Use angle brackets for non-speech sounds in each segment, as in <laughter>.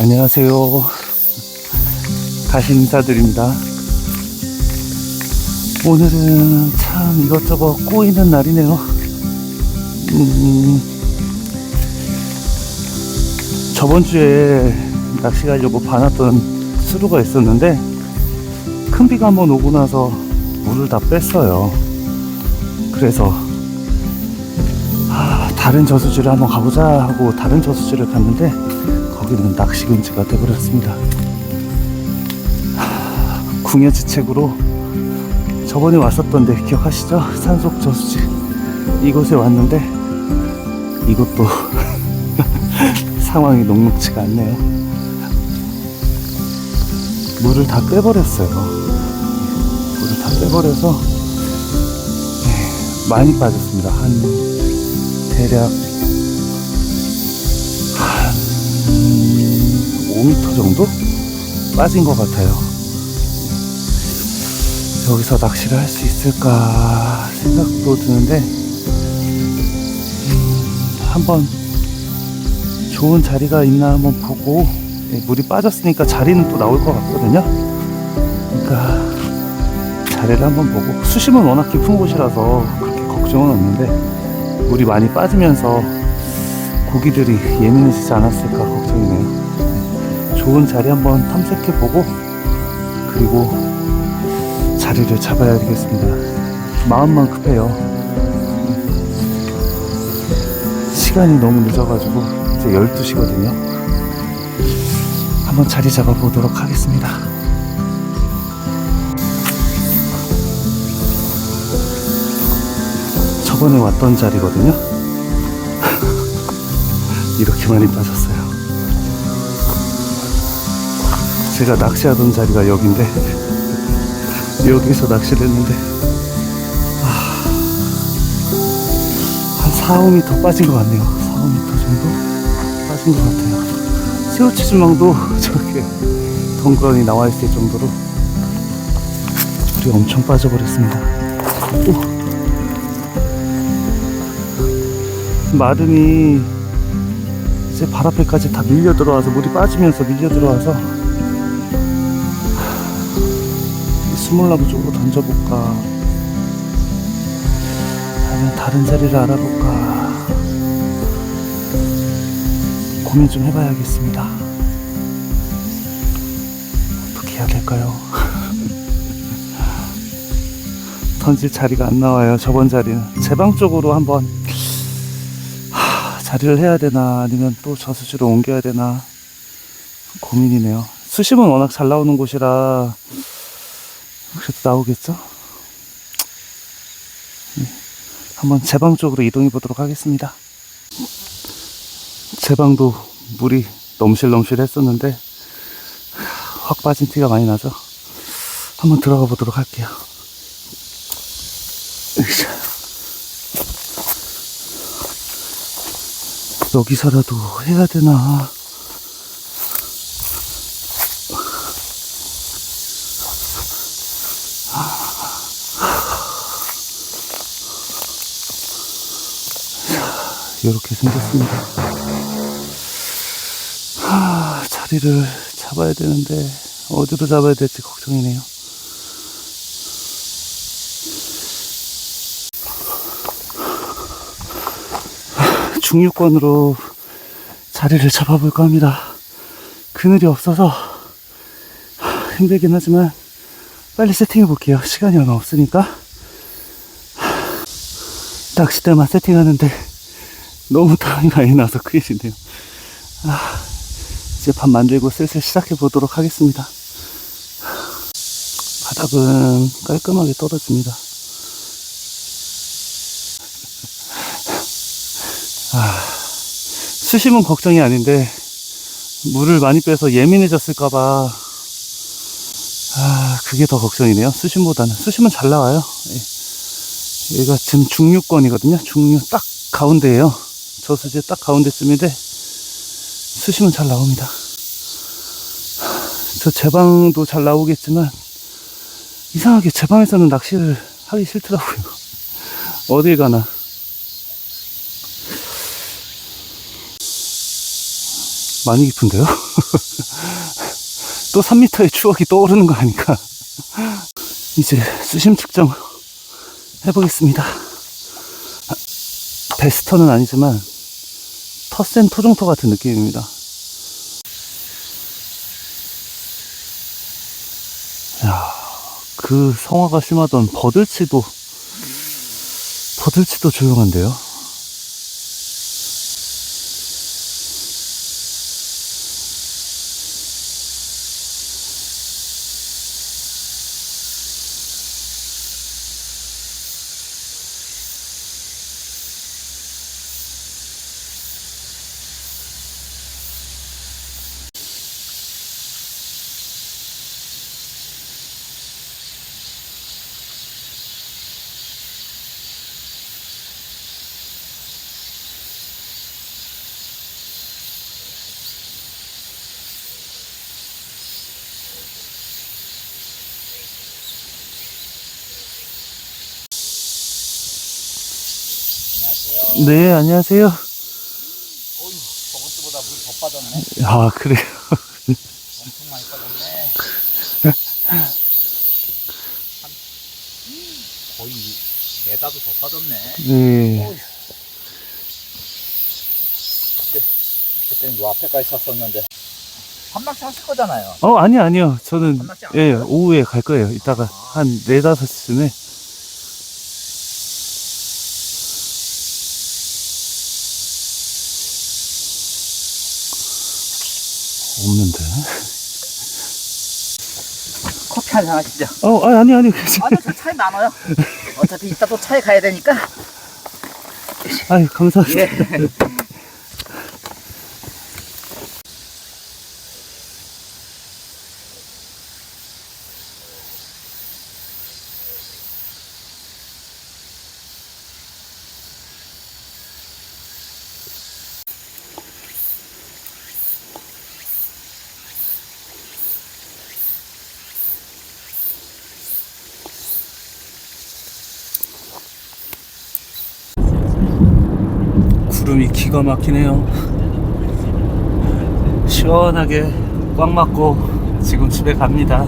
안녕하세요. 다시 인사드립니다. 오늘은 참 이것저것 꼬이는 날이네요. 음, 저번 주에 낚시 가려고 봐놨던 수루가 있었는데 큰 비가 한번 오고 나서 물을 다 뺐어요. 그래서 아, 다른 저수지를 한번 가보자 하고 다른 저수지를 갔는데 거기는 낚시 금지가 돼버렸습니다. 하, 궁예지책으로 저번에 왔었던데 기억하시죠? 산속 저수지 이곳에 왔는데 이것도 <laughs> 상황이 녹록치가 않네요. 물을 다 빼버렸어요. 물을 다 빼버려서 네, 많이 빠졌습니다. 한 대략 5m 정도 빠진 것 같아요. 여기서 낚시를 할 수 있을까 생각도 드는데 음, 한번 좋은 자리가 있나 한번 보고 예, 물이 빠졌으니까 자리는 또 나올 것 같거든요. 그러니까 자리를 한번 보고 수심은 워낙 깊은 곳이라서 그렇게 걱정은 없는데 물이 많이 빠지면서 고기들이 예민해지지 않았을까 걱정이네요. 좋은 자리 한번 탐색해 보고 그리고 자리를 잡아야 되겠습니다. 마음만 급해요. 시간이 너무 늦어가지고 이제 12시거든요. 한번 자리 잡아 보도록 하겠습니다. 저번에 왔던 자리거든요. <laughs> 이렇게 많이 빠졌어요. 제가 낚시하던 자리가 여긴데 여기서 낚시를 했는데 아, 한 4, 5m 빠진 것 같네요. 4, 5m 정도 빠진 것 같아요. 새우치즈망도 <laughs> 저렇게 덩그러니 나와 있을 정도로 물이 엄청 빠져버렸습니다. 오. 마름이 이제 발 앞에까지 다 밀려 들어와서 물이 빠지면서 밀려 들어와서 스몰라브 쪽으로 던져볼까? 아니면 다른 자리를 알아볼까? 고민 좀 해봐야겠습니다. 어떻게 해야 될까요? <laughs> 던질 자리가 안 나와요 저번 자리는. 제 방 쪽으로 한번 하, 자리를 해야 되나? 아니면 또 저수지로 옮겨야 되나? 고민이네요. 수심은 워낙 잘 나오는 곳이라 그래도 나오겠죠? 네. 한번 제 방 쪽으로 이동해 보도록 하겠습니다. 제 방도 물이 넘실넘실 했었는데 확 빠진 티가 많이 나죠? 한번 들어가 보도록 할게요. 여기서라도 해야 되나? 이렇게 생겼습니다. 하, 자리를 잡아야 되는데 어디로 잡아야 될지 걱정이네요. 하, 중류권으로 자리를 잡아볼까 합니다. 그늘이 없어서 하, 힘들긴 하지만 빨리 세팅해 볼게요. 시간이 얼마 없으니까. 낚싯대만 세팅하는데 너무 땀이 많이 나서 큰일이네요. 아, 이제 밥 만들고 슬슬 시작해 보도록 하겠습니다. 바닥은 깔끔하게 떨어집니다. 아, 수심은 걱정이 아닌데, 물을 많이 빼서 예민해졌을까봐, 아, 그게 더 걱정이네요. 수심보다는. 수심은 잘 나와요. 예. 여기가 지금 중류권이거든요. 중류 딱 가운데에요. 저수지 딱 가운데쯤인데 수심은 잘 나옵니다. 저 제 방도 잘 나오겠지만 이상하게 제 방에서는 낚시를 하기 싫더라고요. <laughs> 어딜 가나. 많이 깊은데요? <laughs> 또 3m의 추억이 떠오르는 거 아닌가? <laughs> 이제 수심 측정 해보겠습니다. 베스터는 아니지만 텃센 토종토 같은 느낌입니다. 야, 그 성화가 심하던 버들치도 버들치도 조용한데요. 네, 안녕하세요. 저번 주보다 물 더 빠졌네. 아, 그래요. 엄청 많이 빠졌네. 한 거의 네다도 더 빠졌네. 네. 그때는 요 앞에까지 찼었는데. 한 막씩 하실 거잖아요. 어, 아니요, 아니요. 저는, 안 예? 오후에 갈 거예요. 이따가 한 4, 5시쯤에. 커피 한잔 하시죠. 어, 아, 아니, 아니. 아니, 저 차에 많아요. 어차피 이따 또 차에 가야 되니까. 아유, 감사합니다. 예. 구름이 기가 막히네요. 시원하게 꽉 맞고 지금 집에 갑니다.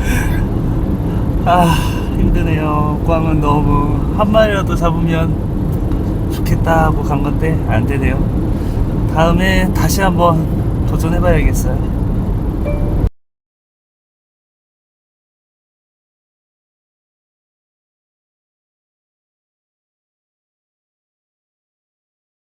<laughs> 아, 힘드네요. 꽝은 너무 한 마리라도 잡으면 좋겠다 하고 간 건데 안 되네요. 다음에 다시 한번 도전해봐야겠어요.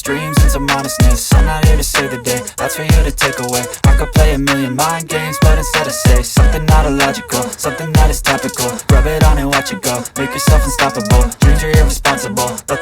dreams and some honestness. I'm not here to save the day, that's for you to take away. I could play a million mind games, but instead I say Something not illogical, something that is topical. Rub it on and watch it go, make yourself unstoppable. Dreams are irresponsible, but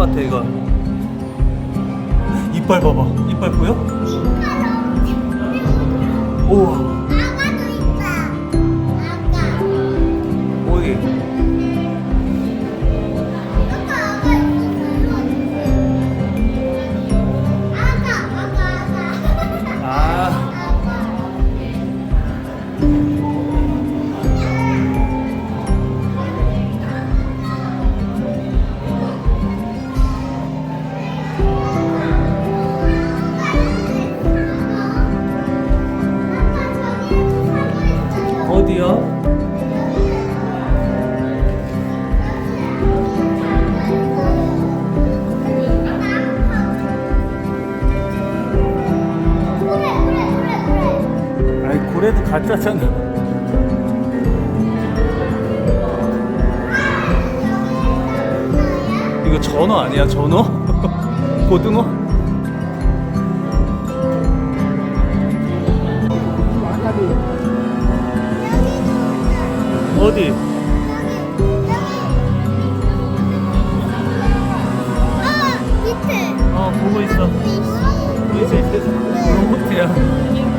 같아 이거 이빨 봐봐. 이빨 보여? 우와. 오이 아 고래도 가짜잖아. 이거 전어 아니야, 전어? <laughs> 고등어? 어디? 아. 어, 보고 있어. 보고 있어, 있어. 로봇이야.